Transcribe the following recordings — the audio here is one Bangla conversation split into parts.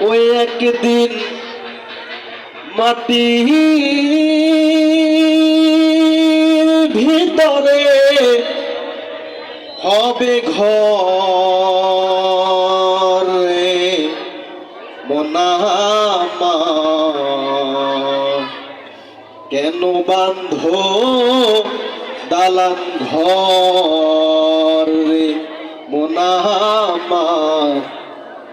ওই একদিন মাটি ভিতরে হবে ঘর কেন বান্ধ দালান ঘর রে মোনামা?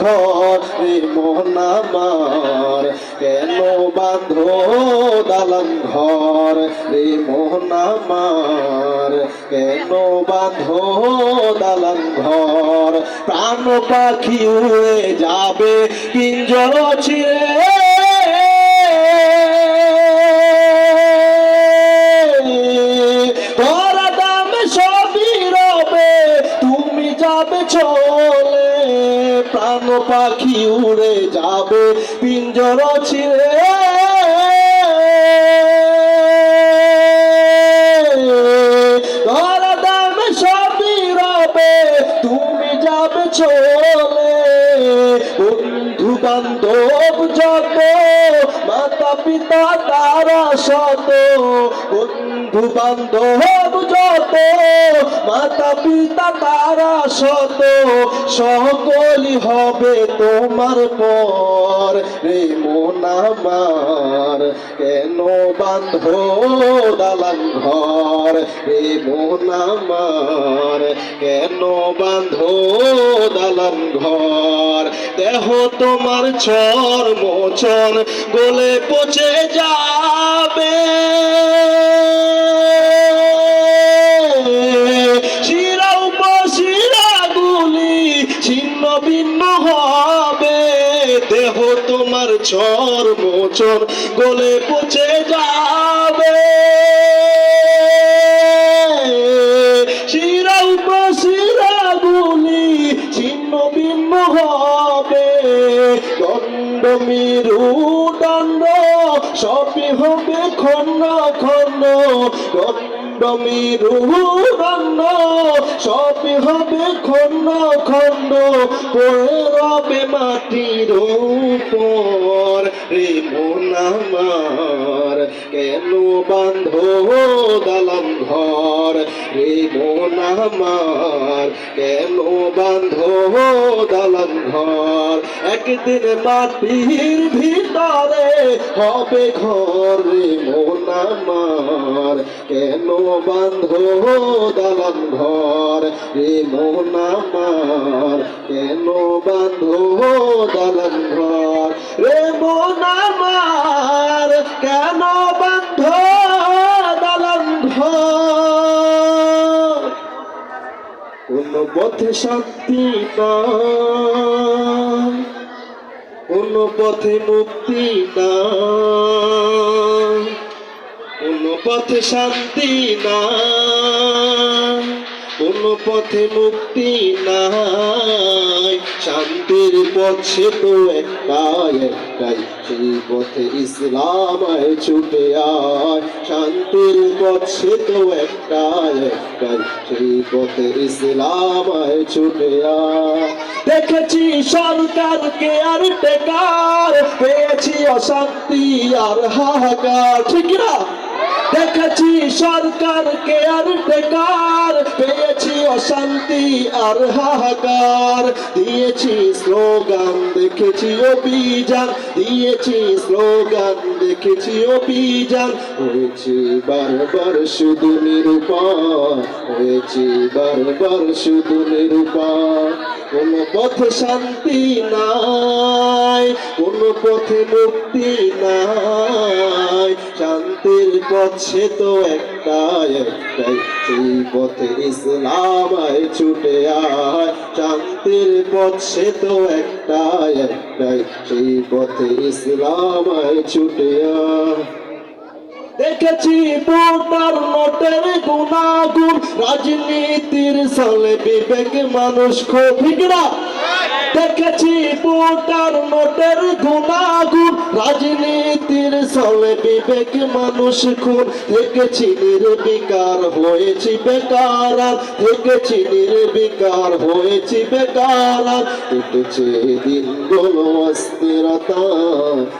ঘর মন আমার। কেন বাঁধ দালান ঘর রে মোহন আমার? কেন বাঁধ দালান ঘর? প্রাণ পাখি উড়ে যাবে, পিঞ্জর ছিঁড়ে পাখি উড়ে যাবে পিঞ্জর ছিঁড়ে। তুমি মাতা পিতা তারা শত বন্ধু বান্ধব যত মাতা পিতা তারা শত সকলই হবে তোমার পর। রে মন আমার, কেন বান্ধ দালান ঘর? রে মন আমার, কেন বান্ধ দালান ঘর? দেহ তোমার চর মোচন, গলে পচে যাবে। মোচন গলে পচে যাবে। শিরা উপশিরা গুলি ছিন্ন ভিন্ন হবে। দণ্ড সবই হবে খন্ড খন্ন দণ্ড মিরু দণ্ড সবই হবে খন্ন খন্ন পড়ে রবে মাটির উপর। রে মন আমার, কেন বান্ধ দালান ঘর? রে মন আমার, কেন বান্ধ দালান ঘর? একদিন মাটির ভিতরে হবে ঘর, রে মন আমার। কেন বান্ধ দালান ঘর? রে মন কেন বান্ধ দালান ঘর? রে মন কেন বান্ধ দালান ঘর? কোন পথে শান্তি কোন পথে মুক্তি কোন পথে শান্তি না কোন পথে মুক্তি নাই। শান্তির পথ তো একটাই একটাই সেই পথে ইসলাম ছুটে আয়। শান্তির পথ তো একটাই একটাই সেই পথে ইসলাম ছুটে আয়। দেখেছি সরকারকে আর টেকার, পেয়েছি অশান্তি আর হাহাকার, ঠিক না দেখেছি সরকারকে আর বেকার, পেয়েছি অশান্তি আর হাহাকার। দিয়েছি স্লোগান, দেখেছি ও অভিযান। দিয়েছি স্লোগান, দেখেছি অভিযান। হয়েছি বারবার শুধু নিরূপণ হয়েছি বারবার শুধু নিরূপণ কোন পথে শান্তি নাই। কোন পথে মুক্তি নাই। শান্তির পথ তো একটাই একটাই। সেই পথে ইসলাম আয় ছুটে আয়। শান্তির পথ তো একটাই একটাই। সেই পথে ইসলাম আয় ছুটে আয়। দেখেছি ভোটার নোটের গুণাগুণ। রাজনীতির সালে বিবেক মানুষ না? দেখেছি ভোটার নোটের গুণাগুণ রাজনীতির চলে বিবেক মানুষ খুন। দেখেছি নির্বিকার হয়েছি বেকার দেখেছি নির্বিকার হয়েছি বেকার কেটেছে দিনগুলো অস্থিরতা।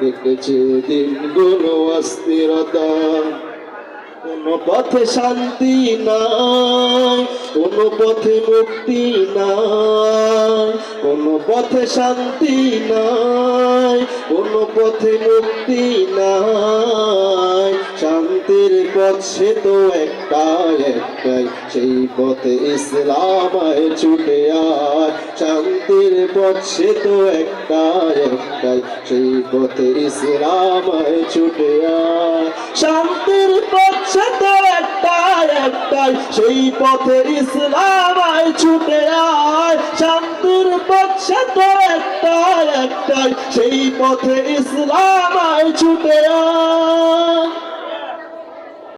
কেটেছে দিনগুলো অস্থিরতা। কোনো পথে শান্তি নাই, কোনো পথে মুক্তি নাই, কোনো পথে শান্তি নাই, কোনো পথে মুক্তি নাই। শান্তির পথ সে তো একটাই একটাই, সেই পথে ইসলাম আয় ছুটে আয়। শান্তির পথ সে তো একটাই একটাই। সেই পথে ইসলাম ছুটে শান্তির পথ সে তো একটাই একটাই। সেই পথে ইসলাম ছুটে শান্তির পথ সে তো একটাই একটাই। সেই পথে ইসলাম ছুটে